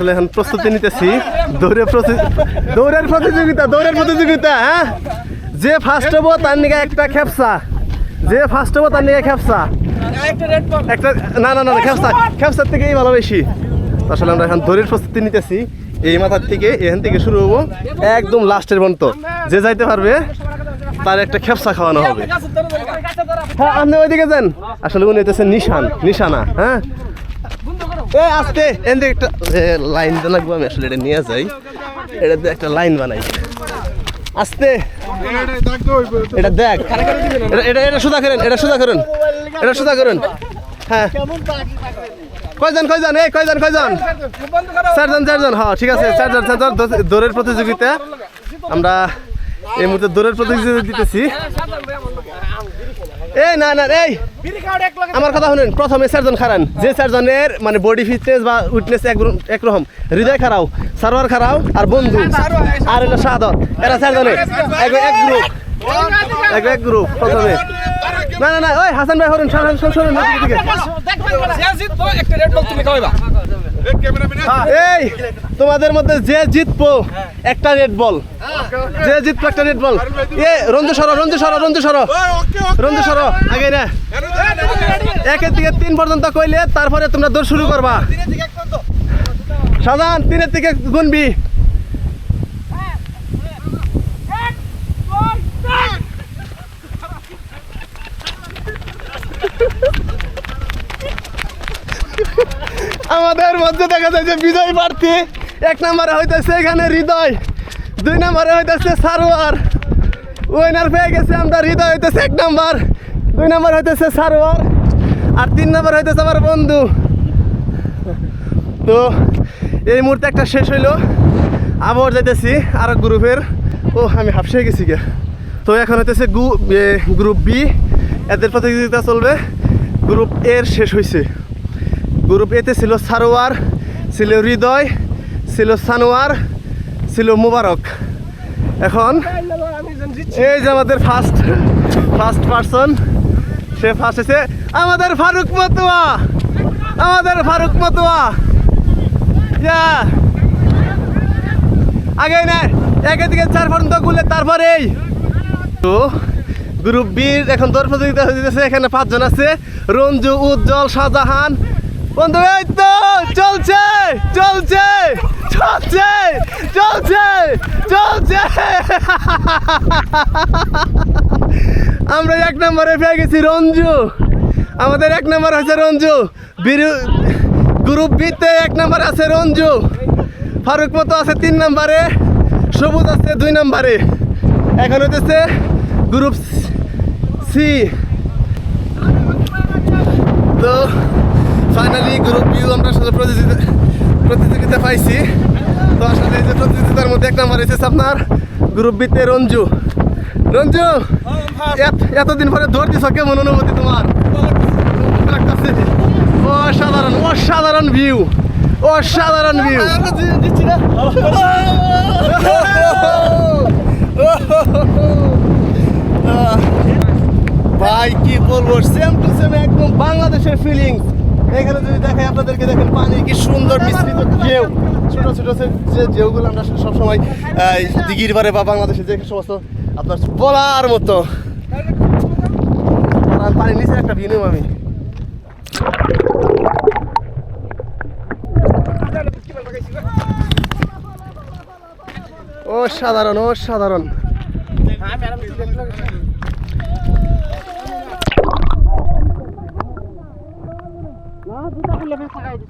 আসলে এখন প্রস্তুতি নিতেছি। দৌড়ের প্রতি- দৌড়ের প্রতিযোগিতা দৌড়ের প্রতিযোগিতা হ্যাঁ? যে ফার্স্ট হব তার নিকে একটা খেপসা। যে ফার্স্ট হব তার নিকে খেপসা। একটা না না না খেপসা। খেপসার থেকেই ভালো বেশি আসলে আমরা এখন দৌড়ের প্রস্তুতি নিতেছি। এই মাথার থেকে এখান থেকে শুরু হব। একদম লাস্টের পর্যন্ত। যে যাইতে পারবে তার একটা খেপসা খাওয়ানো হবে। হ্যাঁ আপনি ওইদিকে যান। আসলে উনি হইতেছেন নিশান নিশানা হ্যাঁ? এ, আস্তে। এনতে একটা লাইন দেন লাগবো আমি আসলে এটা নিয়ে যাই। এটা দিয়ে একটা লাইন বানাই। আস্তে। এটা দেখ। এটা এটা সুদা করেন, এটা সুদা করেন। এটা সুদা করেন। হ্যাঁ। কয়জন কয়জন? এই, কয়জন কয়জন? চারজন চারজন। হ্যাঁ ঠিক আছে। চারজন চারজন। দৌড়ের প্রতিযোগিতা। আমরা এই মুহূর্তে দৌড়ের প্রতিযোগিতা দিতেছি। এই না না এই আমার কথা শুনেন প্রথমে চারজন খারান যে চারজনের মানে বডি ফিটনেস বা উইটনেস একরকম হৃদয় খারাও সারোয়ার খারাও আর বন্ধু আর হলো সাদর এরা চারজনে এক এক গ্রুপ এক এক গ্রুপ প্রথমে না না না ওই হাসান ভাই হরুন শুনুন শুনুন। এই তোমাদের মধ্যে যে জিতবো একটা রেড বল যে জিতবো একটা রেড বল এ রঞ্জু সর রঞ্জু সর রঞ্জু সর। রঞ্জু সর আগে না। একের দিকে তিন পর্যন্ত কইলে তারপরে তোমরা দৌড় শুরু করবা। সাধারণ তিনের দিকে গুনবি। আমাদের মধ্যে দেখা যায় যে বিজয় প্রার্থী, এক নম্বরে হইতেছে এখানে হৃদয়, দুই নম্বরে হইতেছে সারোয়ার। উইনার পেয়ে গেছে আমরা, হৃদয় হইতেছে এক নম্বর, দুই নম্বর হইতেছে সারোয়ার আর তিন নম্বর হইতেছে আমার বন্ধু। তো এই মুহূর্তে একটা শেষ হইল। আবার যাইতেছি আর গ্রুপের। ও, আমি হাফসে গেছি গে। তো এখন হইতেছে গ্রুপ বি এদের প্রতিযোগিতা চলবে। গ্রুপ এর শেষ হয়েছে গ্রুপ এতে ছিল সারোয়ার, ছিল হৃদয়, ছিল সানোয়ার, ছিল মুবারক। এখন এই যে আমাদের ফার্স্ট ফার্স্ট পার্সন সে ফার্স্ট হয়েছে আমাদের ফারুক মতুয়া, আমাদের ফারুক মতুয়া। ইয়া আগে না একে দিকে চার পর্যন্ত গুলে তারপরেই তো গ্রুপ বির এখন দৌড় প্রতিযোগিতা হইতেছে, এখানে পাঁচজন আছে। রঞ্জু, উজ্জ্বল, শাহজাহান বন্ধু তো চলছে চলছে চলছে চলছে চলছে। আমরা এক নম্বরে পেয়ে গেছি রঞ্জু। আমাদের এক নম্বর আছে রঞ্জু। গ্রুপ বিতে এক নম্বর আছে রঞ্জু। ফারুক মতো আছে তিন নম্বরে, সবুজ আছে দুই নম্বরে। এখন হইতেছে গ্রুপ সি তো ফাইনালি গ্রুপ বিউ আমরা আসলে প্রতিযোগিতা প্রতিযোগিতা পাইছি। তো আসলে এই যে প্রতিযোগিতার মধ্যে এক নম্বর এসেছে আপনার গ্রুপ বিতে রঞ্জু। রঞ্জু, এত- এতদিন পরে দৌড় দিছ কেমন অনুভূতি তোমার? অসাধারণ অসাধারণ ভিউ অসাধারণ ভিউ ভাই, কি বলব সেম টু সেম একদম বাংলাদেশের ফিলিংস এখানে যদি দেখাই আপনাদেরকে দেখেন পানি কি সুন্দর মিশ্রিত ঢেউ। ছোট ছোট যে ঢেউগুলো আমরা আসলে সবসময় এই, দিঘির পারে বা বাংলাদেশে যে সমস্ত আপনার বলার মতো। পানির নিচে একটা ভিউ নেব আমি। অসাধারণ অসাধারণ। vou dar um levantar aí,